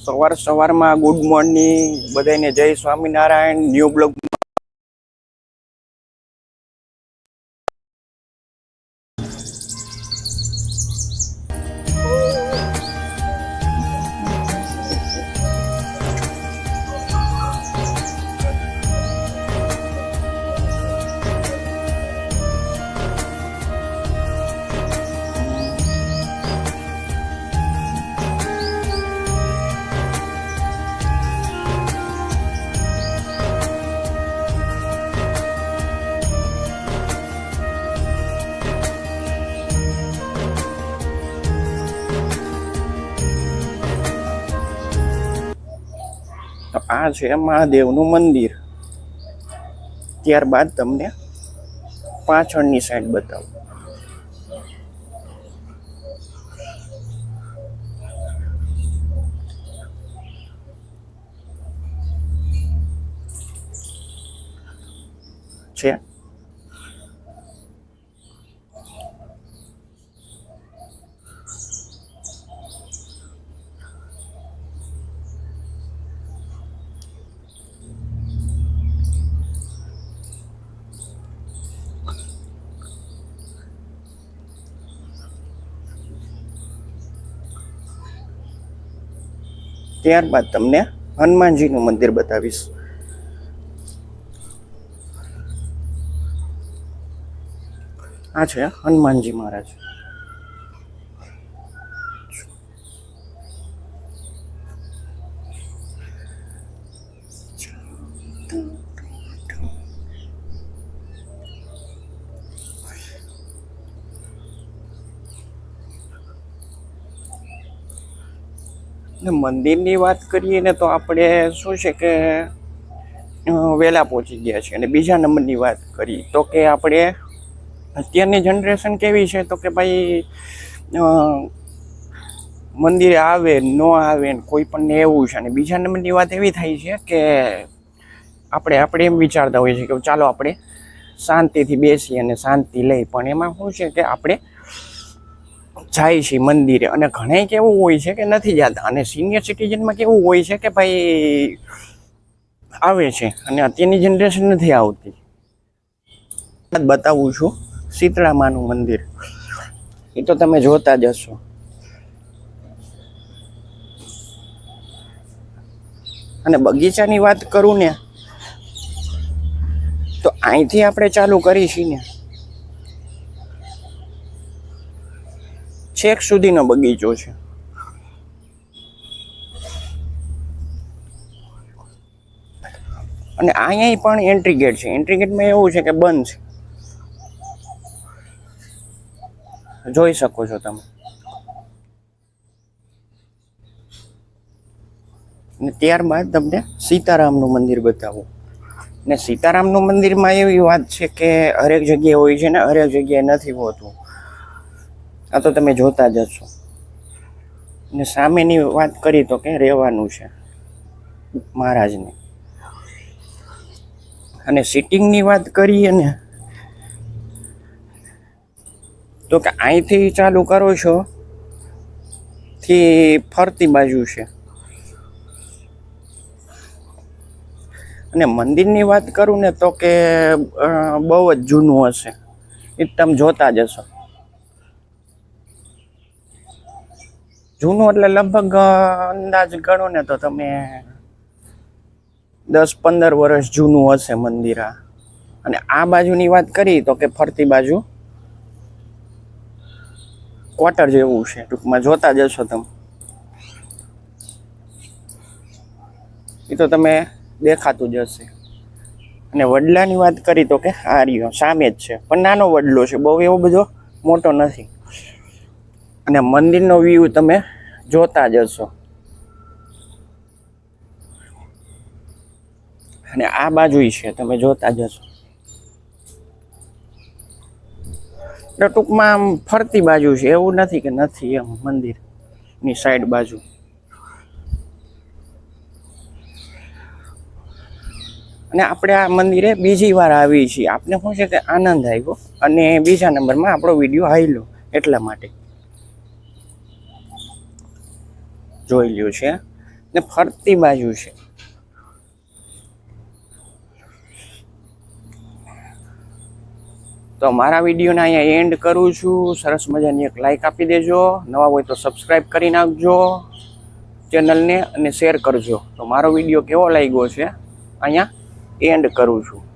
સવાર સવારમાં good morning બધાને જય સ્વામિનારાયણ ન્યૂ બ્લોગ આ છે મહાદેવનું મંદિર. ત્યારબાદ તમને પાછળની સાઈડ બતાવું. છે. ત્યારબાદ તમને હનુમાનજીનું મંદિર બતાવીશ. આ છે હનુમાનજી મહારાજ. મંદિરની વાત કરીએ ને તો આપણે શું છે કે વહેલા પહોંચી ગયા છે અને બીજા નંબરની વાત કરી તો કે આપણે અત્યારની જનરેશન કેવી છે? તો કે ભાઈ મંદિરે આવે, ન આવે ને કોઈ પણ એવું છે અને બીજા નંબરની વાત એવી થાય છે કે આપણે આપણે એમ વિચારતા હોઈએ છીએ કે ચાલો આપણે શાંતિથી બેસી અને શાંતિ લઈ પણ એમાં શું છે કે આપણે જાય છે મંદિરે. અને ઘણા કેવું હોય છે કે નથી જતા. અને સિનિયર સિટીઝનમાં કેવું હોય છે કે ભાઈ આવે છે. અને અત્યારની જનરેશન નથી આવતી. બતાવું છું શીતળામાનું મંદિર. એ તો તમે જોતા જ હશો. અને બગીચાની વાત કરું ને, તો અહીંથી આપણે ચાલુ કરીશું ને છેક સુધીનો બગીચો છે. અને અહીંયા પણ એન્ટ્રી ગેટ છે. એન્ટ્રી ગેટમાં એવું છે કે બંધ છે. જોઈ શકો છો તમે. અને ત્યારબાદ તમને સીતારામનું મંદિર બતાવું. ને સીતારામનું મંદિરમાં એવી વાત છે કે હરેક જગ્યાએ હોય છે ને હરેક જગ્યાએ નથી હોતું. આ તો તમે જોતા જ હશો. ને સામેની વાત કરી તો કે રહેવાનું છે મહારાજને. અને સિટિંગની વાત કરીએ ને તો કે અહીંથી ચાલુ કરો છો, થી ફરતી બાજુ છે. અને મંદિરની વાત કરું ને તો કે બહુ જ જૂનું હશે. એ તમે જોતા જ હશો. જૂનું એટલે લગભગ અંદાજ ગણો ને તો તમે દસ પંદર વર્ષ જૂનું હશે મંદિર આ. અને આ બાજુની વાત કરી તો કે ફરતી બાજુ ક્વાર્ટર જેવું છે. ટૂંકમાં જોતા જશો તમે. એ તો તમે દેખાતું જ હશે. અને વડલાની વાત કરી તો કે આ સામે જ છે. પણ નાનો વડલો છે, બહુ એવો બધો મોટો નથી. અને મંદિરનો વ્યૂ તમે જોતા જશો અને આ બાજુ છે, તમે જોતા જશો એટલે ટૂંકમાં આમ ફરતી બાજુ છે, એવું નથી કે નથી એમ મંદિરની સાઈડ બાજુ. અને આપણે આ મંદિરે બીજી વાર આવી છીએ. આપણે શું છે કે આનંદ આવ્યો? અને બીજા નંબરમાં આપણો વીડિયો હાઈલો એટલા માટે. જોઈ લ્યું છે ને ફરતી બાજુ છે. તો મારા વિડીયોને અહીંયા એન્ડ કરું છું. સરસ મજાની એક લાઈક આપી દેજો. નવા હોય તો સબસ્ક્રાઈબ કરી નાખજો ચેનલને અને શેર કરજો. તો મારો વીડિયો કેવો લાગ્યો છે? અહીંયા એન્ડ કરું છું.